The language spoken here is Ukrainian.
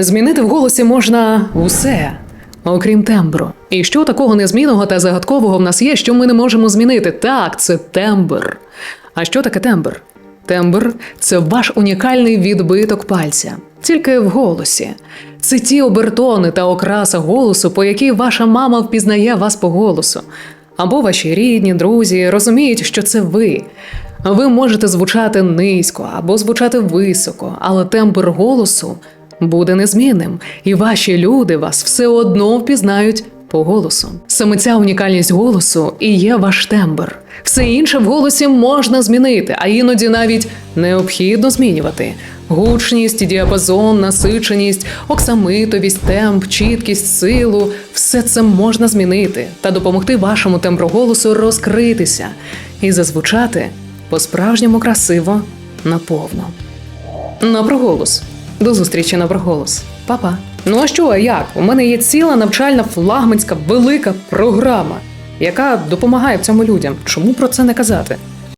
Змінити в голосі можна усе, окрім тембру. І що такого незмінного та загадкового в нас є, що ми не можемо змінити? Так, це тембр. А що таке тембр? Тембр це ваш унікальний відбиток пальця, тільки в голосі. Це ті обертони та окраса голосу, по якій ваша мама впізнає вас по голосу. Або ваші рідні, друзі розуміють, що це ви. Ви можете звучати низько або звучати високо, але тембр голосу буде незмінним, і ваші люди вас все одно впізнають по голосу. Саме ця унікальність голосу і є ваш тембр. Все інше в голосі можна змінити, а іноді навіть необхідно змінювати. Гучність, діапазон, насиченість, оксамитовість, темп, чіткість, силу все це можна змінити та допомогти вашому тембру голосу розкритися і зазвучати по-справжньому красиво наповно. На проголос. До зустрічі на проголос. Па-па. Ну а що, а як? У мене є ціла навчальна флагманська велика програма, яка допомагає цьому людям. Чому про це не казати?